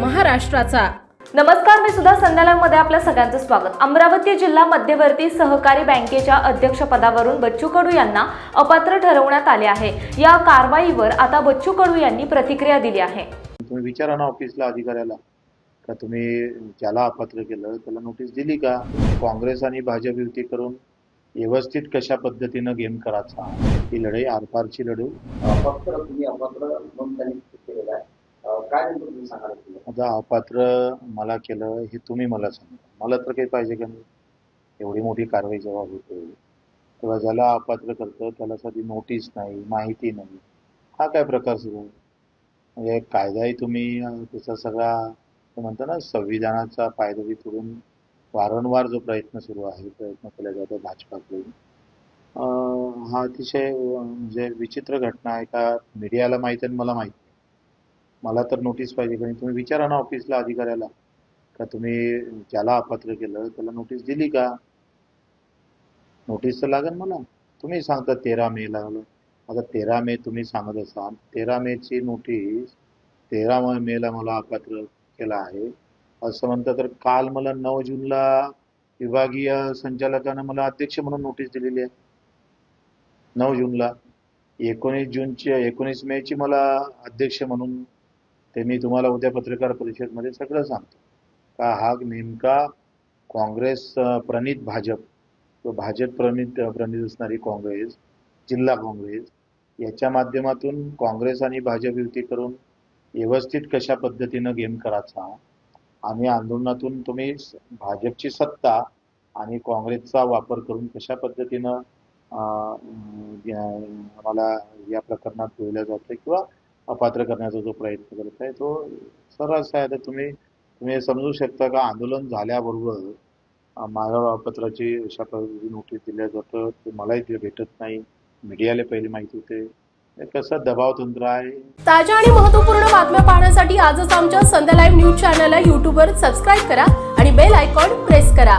महाराष्ट्राचा. नमस्कार मी सुद्धा संध्यालयमध्ये आपल्या सगळ्यांचं स्वागत. अमरावती जिल्हा मध्यवर्ती सहकारी बँकेच्या अध्यक्षपदावरून बच्चू कडू यांना अपात्र ठरवण्यात आले आहे. या कारवाईवर आता बच्चू कडू यांनी प्रतिक्रिया दिली आहे. तुम्ही विचारा ना ऑफिसला अधिकाऱ्याला. का तुम्ही ज्याला अपात्र केलं त्याला नोटीस दिली का? काँग्रेस आणि भाजप युती करून व्यवस्थित कशा पद्धतीनं गेम करायचा? ही लढाई आरपारची लढू. अपात्र तुम्ही अपात्र म्हणून त्यांनी केलेलं आहे अं, काय तुम्ही सांगाल आता अपात्र मला केलं हे तुम्ही मला सांगा. मला तर काही पाहिजे का नाही? एवढी मोठी कारवाई जेव्हा होते तेव्हा ज्याला अपात्र करतं त्याला साधी नोटीस नाही माहिती नाही. हा काय प्रकार सुरू आहे? म्हणजे कायदाही तुम्ही त्याचा सगळा म्हणतो ना संविधानाचा पायदवी तोडून वारंवार जो प्रयत्न सुरू आहे प्रयत्न केला जातो भाजपाकडून हा अतिशय म्हणजे विचित्र घटना आहे का? मीडियाला माहिती आणि मला माहिती. मला तर नोटीस पाहिजे कारण तुम्ही विचारा ना ऑफिसला अधिकाऱ्याला. का तुम्ही ज्याला अपात्र केलं त्याला नोटीस दिली का? नोटीस तर लागेल मला. तुम्ही सांगता तेरा मे लागलं आता तेरा मे तुम्ही सांगत असाल तेरा मेची नोटीस तेरा मेला मला अपात्र केला आहे. असं म्हणतं तर काल मला नऊ जूनला विभागीय संचालकानं मला अध्यक्ष म्हणून नोटीस दिलेली आहे. नऊ जूनला एकोणीस जूनची एकोणीस मेची मला अध्यक्ष म्हणून ते मी तुम्हाला उद्या पत्रकार परिषदमध्ये सगळं सांगतो. का हा नेमका काँग्रेस प्रणित भाजप भाजप प्रणित प्रणित असणारी काँग्रेस जिल्हा काँग्रेस याच्या माध्यमातून काँग्रेस आणि भाजप युती करून व्यवस्थित कशा पद्धतीनं गेम करायचा आणि आंदोलनातून तुम्ही भाजपची सत्ता आणि काँग्रेसचा वापर करून कशा पद्धतीनं आम्हाला या प्रकरणात ठेवलं जातं किंवा अपात्र करण्याचा जो प्रयत्न करत आहे तो सरस आहे आता तुम्ही तुम्ही समजू शकता का? आंदोलन झाल्याबरोबर माझ्या पत्राची अशा पद्धतीची नोटीस दिल्या जातं ते मलाही ते भेटत नाही. मीडियाला पहिले माहिती होते. कसं दबाव तंत्र आहे. ताज्या आणि महत्त्वपूर्ण बातम्या पाहण्यासाठी आजच आमच्या संध्या लाईव्ह न्यूज चॅनलला यूट्यूबवर सबस्क्राईब करा आणि बेल आयकॉन प्रेस करा.